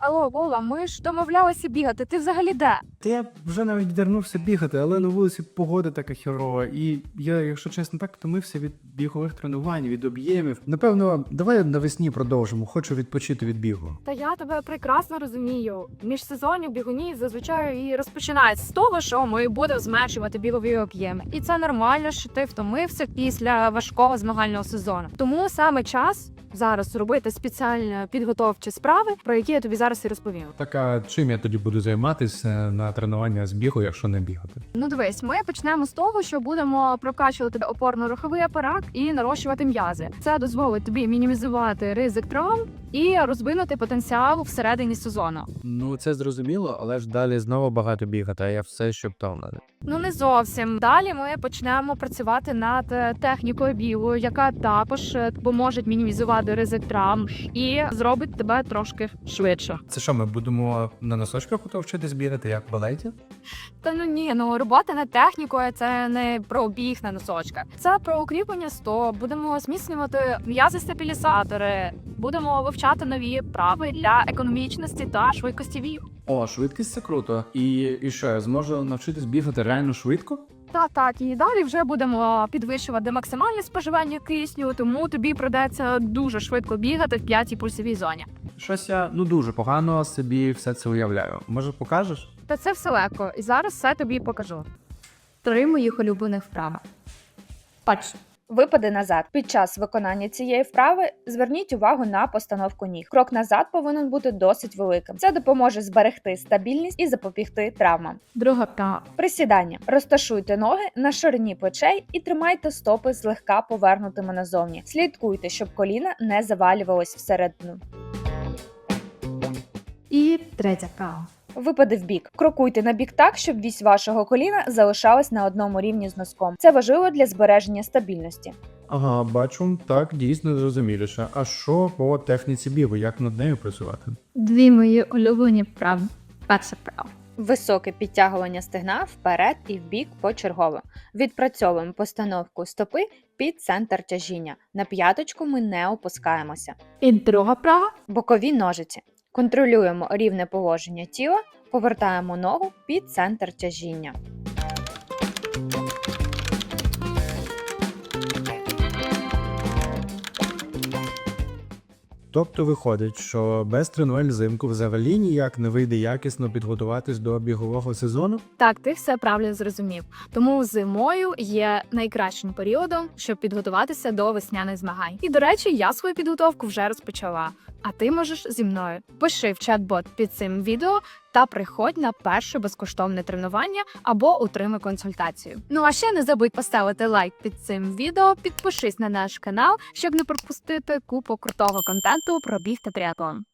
Алло, Вова, ми ж домовлялися бігати. Ти взагалі де? Та я вже навіть відвернувся бігати, але на вулиці погода така херова. І я, якщо чесно, так втомився від бігових тренувань, від об'ємів. Напевно, давай навесні продовжимо. Хочу відпочити від бігу. Та я тебе прекрасно розумію. Міжсезонні бігуні зазвичай і розпочинають з того, що ми будемо зменшувати бігові об'єми. І це нормально, що ти втомився після важкого змагального сезону. Тому саме час зараз робити спеціально підготовчі справи, про які я тобі зараз і розповім. Так а чим я тоді буду займатися на тренування з бігу, якщо не бігати? Ну дивись, ми почнемо з того, що будемо прокачувати опорно-руховий апарат і нарощувати м'язи. Це дозволить тобі мінімізувати ризик травм і розвинути потенціал всередині сезону. Ну це зрозуміло, але ж далі знову багато бігати, а я все ще втомлений. Ну не зовсім. Далі ми почнемо працювати над е, технікою бігу, яка також е, поможе мінімізувати ризик травм і зробить тебе трошки швидше. Це що, ми будемо на носочках вчитись бігати, як в балеті? Та ну ні, ну робота над технікою це не про біг на носочках. Це про укріплення стоп. Будемо зміцнювати м'язи стабілізатори, будемо вивчати нові вправи для економічності та швидкості бігу. О, швидкість це круто. І, і що, я зможу навчитись бігати реально швидко? Так, так, і далі вже будемо підвищувати максимальне споживання кисню, тому тобі придеться дуже швидко бігати в п'ятій пульсовій зоні. Щось я ну дуже погано собі все це уявляю. Може, покажеш? Та це все легко, і зараз все тобі покажу. Три моїх улюблених вправи. Перше. Випади назад. Під час виконання цієї вправи зверніть увагу на постановку ніг. Крок назад повинен бути досить великим. Це допоможе зберегти стабільність і запобігти травмам. Друга вправа. Присідання. Розташуйте ноги на ширині плечей і тримайте стопи злегка повернутими назовні. Слідкуйте, щоб коліна не завалювалось всередину. І третя вправа. Випади в бік. Крокуйте на бік так, щоб вісь вашого коліна залишалась на одному рівні з носком. Це важливо для збереження стабільності. Ага, бачу, так дійсно зрозуміліше. А що по техніці бігу, як над нею працювати? Дві мої улюблені вправи. Перша вправа. Високе підтягування стегна вперед і вбік почергово. Відпрацьовуємо постановку стопи під центр тяжіння. На п'яточку ми не опускаємося. І друга вправа. Бокові ножиці. Контролюємо рівне положення тіла, повертаємо ногу під центр тяжіння. Тобто виходить, що без тренувань взимку взагалі ніяк не вийде якісно підготуватись до бігового сезону? Так, ти все правильно зрозумів. Тому зимою є найкращим періодом, щоб підготуватися до весняних змагань. І до речі, я свою підготовку вже розпочала. А ти можеш зі мною пиши в чат-бот під цим відео та приходь на перше безкоштовне тренування або отримай консультацію. Ну а ще не забудь поставити лайк під цим відео, підпишись на наш канал, щоб не пропустити купу крутого контенту про біг та тріатлон.